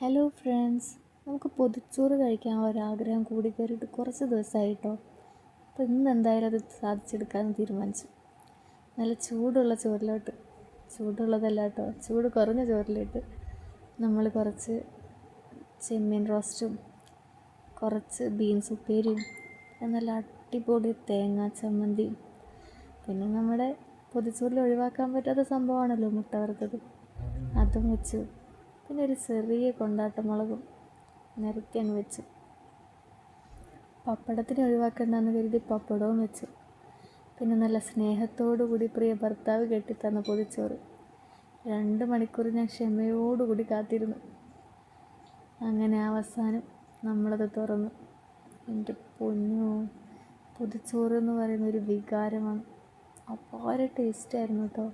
Hello friends നമുക്ക് പൊതിച്ചോറ് കഴിക്കാൻ ഒരാഗ്രഹം കൂടി കയറിയിട്ട് കുറച്ച് ദിവസമായിട്ടോ. അപ്പോൾ ഇന്ന് എന്തായാലും അത് സാധിച്ചെടുക്കാമെന്ന് തീരുമാനിച്ചു. നല്ല ചൂടുള്ള ചോറിലോട്ട്. ചൂടുള്ളതല്ല കേട്ടോ ചൂട് കുറഞ്ഞ ചോറിലോട്ട് നമ്മൾ കുറച്ച് ചെമ്മീൻ റോസ്റ്റും കുറച്ച് ബീൻസ് ഉപ്പേരിയും നല്ല അടിപൊളി തേങ്ങാ ചമ്മന്തിയും. പിന്നെ നമ്മുടെ പൊതിച്ചോറിൽ ഒഴിവാക്കാൻ പറ്റാത്ത സംഭവമാണല്ലോ മുട്ട വറുത്തത്. അതും വെച്ചു. പിന്നെ ഒരു ചെറിയ കൊണ്ടാട്ടമുളകും നിരത്തി അങ്ങ് വെച്ചു. പപ്പടത്തിന് ഒഴിവാക്കണ്ടെന്ന് കരുതി പപ്പടവും വെച്ചു. പിന്നെ നല്ല സ്നേഹത്തോടുകൂടി പ്രിയ ഭർത്താവ് കെട്ടിത്തന്ന പൊതിച്ചോറ്. രണ്ട് മണിക്കൂർ ഞാൻ ക്ഷമയോടുകൂടി കാത്തിരുന്നു. അങ്ങനെ അവസാനം നമ്മളത് തുറന്നു. എന്റെ പൊന്നു പൊതിച്ചോറ് എന്ന് പറയുന്ന ഒരു വികാരമാണ്. അപാര ടേസ്റ്റായിരുന്നു കേട്ടോ.